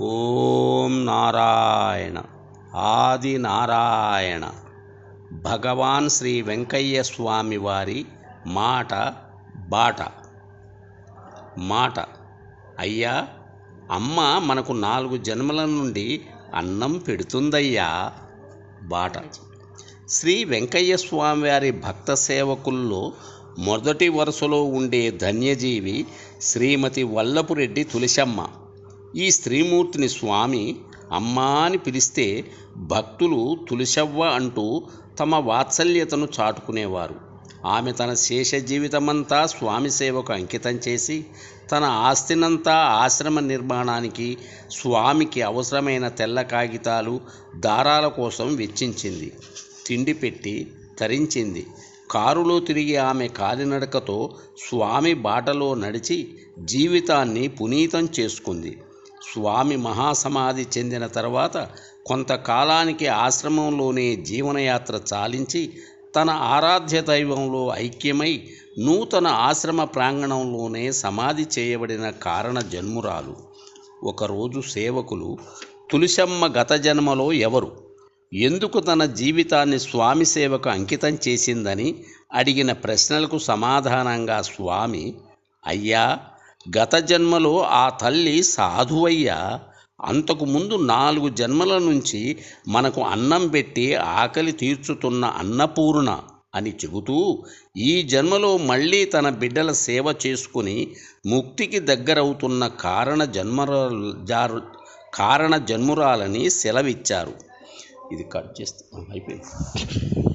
ఓం నారాయణ. ఆది నారాయణ. భగవాన్ శ్రీ వెంకయ్య స్వామి వారి మాట బాట. మాట. అయ్యా అమ్మ మనకు నాలుగు జన్మల నుండి అన్నం పెడుతుందయ్యా. బాట. శ్రీ వెంకయ్య స్వామి వారి భక్త సేవకుల్లో మొదటి వరుసలో ఉండే ధన్యజీవి శ్రీమతి వల్లపురెడ్డి తులసమ్మ. ఈ స్త్రీమూర్తిని స్వామి అమ్మా అని పిలిస్తే భక్తులు తులసవ్వ అంటూ తమ వాత్సల్యతను చాటుకునేవారు. ఆమె తన శేష జీవితమంతా స్వామి సేవకు అంకితం చేసి తన ఆస్తినంతా ఆశ్రమ నిర్మాణానికి స్వామికి అవసరమైన తెల్ల కాగితాలు దారాల కోసం వెచ్చించింది. తిండి పెట్టి తరించింది. కారులో తిరిగి ఆమె కాలినడకతో స్వామి బాటలో నడిచి జీవితాన్ని పునీతం చేసుకుంది. స్వామి మహాసమాధి చెందిన తర్వాత కొంతకాలానికి ఆశ్రమంలోనే జీవనయాత్ర చాలించి తన ఆరాధ్య దైవంలో ఐక్యమై నూతన ఆశ్రమ ప్రాంగణంలోనే సమాధి చేయబడిన కారణ జన్మురాలు. ఒకరోజు సేవకులు తులసమ్మ గత జన్మలో ఎవరు? ఎందుకు తన జీవితాన్ని స్వామి సేవకు అంకితం చేసిందని అడిగిన ప్రశ్నలకు సమాధానంగా స్వామి అయ్యా గత జన్మలో ఆ తల్లి సాధువయ్యా. అంతకు ముందు నాలుగు జన్మల నుంచి మనకు అన్నం పెట్టి ఆకలి తీర్చుతున్న అన్నపూర్ణ అని చెబుతూ ఈ జన్మలో మళ్ళీ తన బిడ్డల సేవ చేసుకుని ముక్తికి దగ్గరవుతున్న కారణ జన్మరాలు కారణ జన్మురాలని సెలవిచ్చారు. ఇది కట్ చేస్తా అయిపోయింది.